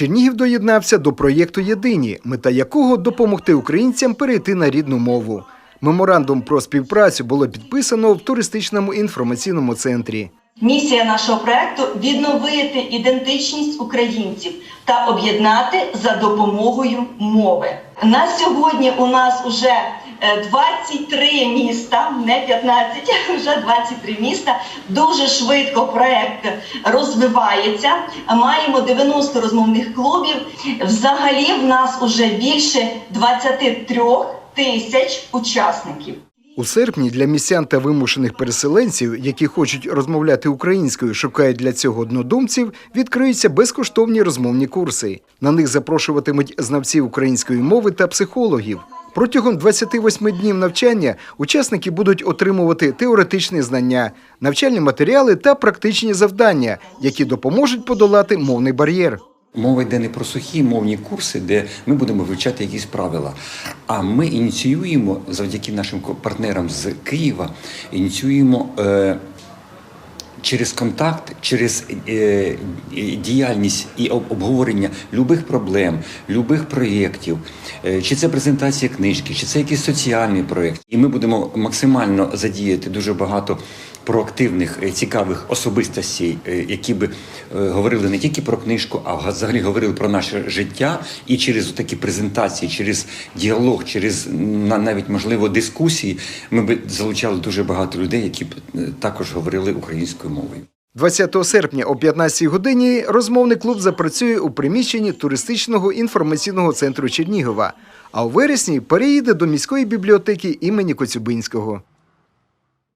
Чернігів доєднався до проєкту Єдині, мета якого допомогти українцям перейти на рідну мову. Меморандум про співпрацю було підписано в туристичному інформаційному центрі. Місія нашого проекту відновити ідентичність українців та об'єднати за допомогою мови. На сьогодні у нас вже 23 міста, не 15, вже 23 міста. Дуже швидко проект розвивається. Маємо 90 розмовних клубів. Взагалі в нас уже більше 23 тисяч учасників. У серпні для містян та вимушених переселенців, які хочуть розмовляти українською, шукають для цього однодумців, відкриються безкоштовні розмовні курси. На них запрошуватимуть знавців української мови та психологів. Протягом 28 днів навчання учасники будуть отримувати теоретичні знання, навчальні матеріали та практичні завдання, які допоможуть подолати мовний бар'єр. Мова йде не про сухі мовні курси, де ми будемо вивчати якісь правила. А ми ініціюємо завдяки нашим партнерам з Києва, ініціюємо. Е, Через контакт, через е, діяльність і обговорення любих проблем, любих проєктів, е, чи це презентація книжки, чи це якийсь соціальний проєкт. І ми будемо максимально задіяти дуже багато проактивних е, цікавих особистостей, е, які би е, говорили не тільки про книжку, а взагалі говорили про наше життя. І через такі презентації, через діалог, через на- навіть можливо дискусії, ми би залучали дуже багато людей, які б також говорили мовою. 20 серпня о 15 годині розмовний клуб запрацює у приміщенні туристичного інформаційного центру Чернігова, а у вересні переїде до міської бібліотеки імені Коцюбинського.